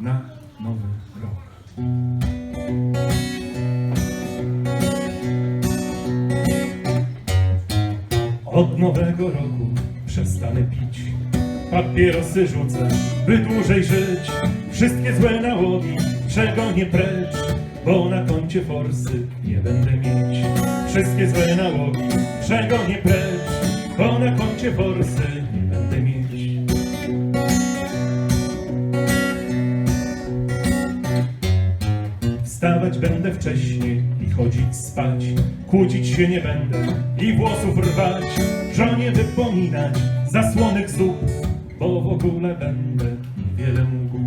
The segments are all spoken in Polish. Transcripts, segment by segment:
na nowy rok. Od nowego roku przestanę pić, papierosy rzucę, by dłużej żyć. Wszystkie złe nałogi przegonię precz, bo na koncie forsy nie będę mieć. Wszystkie złe nałogi przegonię precz, bo na koncie forsy nie będę mieć. Wstawać będę wcześniej i chodzić spać. Kłócić się nie będę i włosów rwać. Żonie wypominać zasłonych zup, bo w ogóle będę wiele mógł.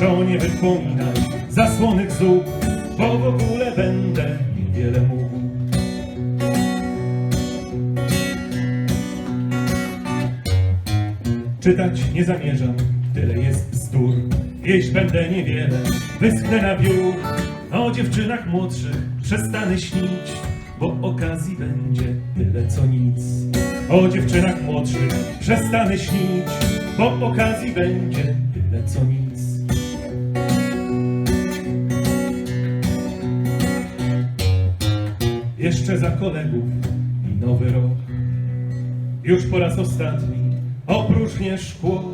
Żonie wypominać zasłonych zup, bo w ogóle będę wiele mógł. Czytać nie zamierzam, tyle jest bzdur. Jeść będę niewiele, wyschnę na wiór. O dziewczynach młodszych przestanę śnić, bo okazji będzie tyle co nic. O dziewczynach młodszych przestanę śnić, bo okazji będzie tyle co nic. Jeszcze za kolegów i nowy rok. Już po raz ostatni opróżnię szkło.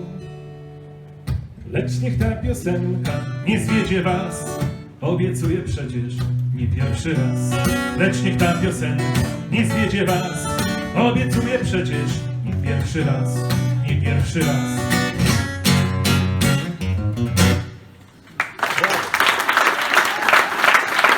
Lecz niech ta piosenka nie zwiedzie was, obiecuję przecież nie pierwszy raz. Lecz niech ta piosenka nie zwiedzie was, obiecuję przecież nie pierwszy raz, nie pierwszy raz.